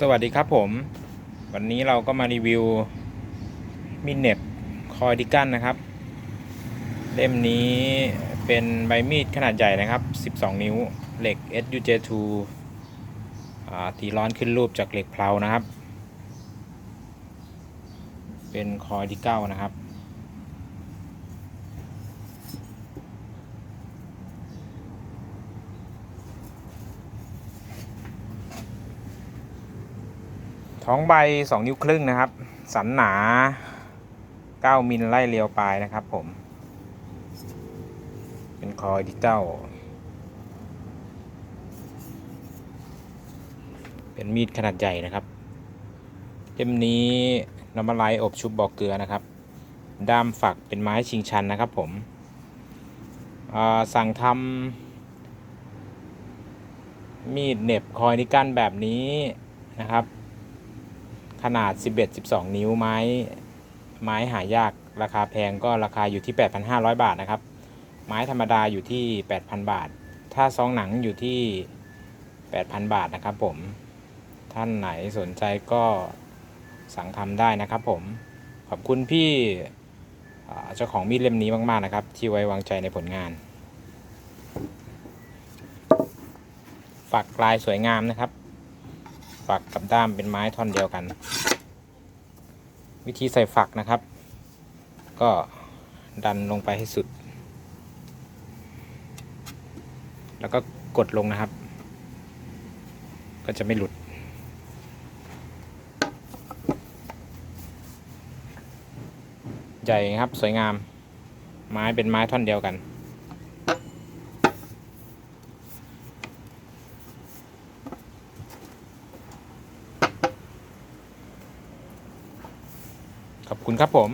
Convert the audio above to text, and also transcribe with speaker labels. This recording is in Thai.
Speaker 1: สวัสดีครับผม วันนี้เราก็มารีวิวมีดเน็บคอยดิกันนะครับ เล่มนี้เป็นใบมีดขนาดใหญ่นะครับ 12 นิ้วเหล็ก SUJ2 ตีร้อนขึ้นรูปจากเหล็กเพลานะครับ เป็นคอยดิเก้านะครับ ท้องใบ 2 นิ้วครึ่งนะครับ สันหนา 9 มิลไล่เรียวปลายนะครับผม เป็นคอยดิจิตอลเป็นมีดขนาดใหญ่นะครับเล่มนี้นำมาไลอบชุบบอกเกลือนะครับด้ามฝักเป็นไม้ชิงชันนะครับผมสั่งทำมีดเหน็บคอยนิกันแบบนี้นะครับ ขนาด 11-12 นิ้วไม้ไม้หายากราคาแพงก็ราคาอยู่ที่ 8,500 บาทนะครับ ไม้ธรรมดาอยู่ที่ 8,000 บาท ถ้าซองหนังอยู่ที่ 8,000 บาทนะครับผม ท่านไหนสนใจก็สั่งทำได้นะครับผม ขอบคุณพี่เจ้าของมีดเล่มนี้มาก ๆ นะครับ ที่ไว้วางใจในผลงาน ฝักลายสวยงามนะครับ ฝักกับด้ามเป็นไม้ท่อนเดียวกัน วิธีใส่ฝักนะครับ ก็ดันลงไปให้สุด แล้วก็กดลงนะครับ ก็จะไม่หลุด ใหญ่ครับสวยงาม ไม้เป็นไม้ท่อนเดียวกัน ขอบคุณครับผม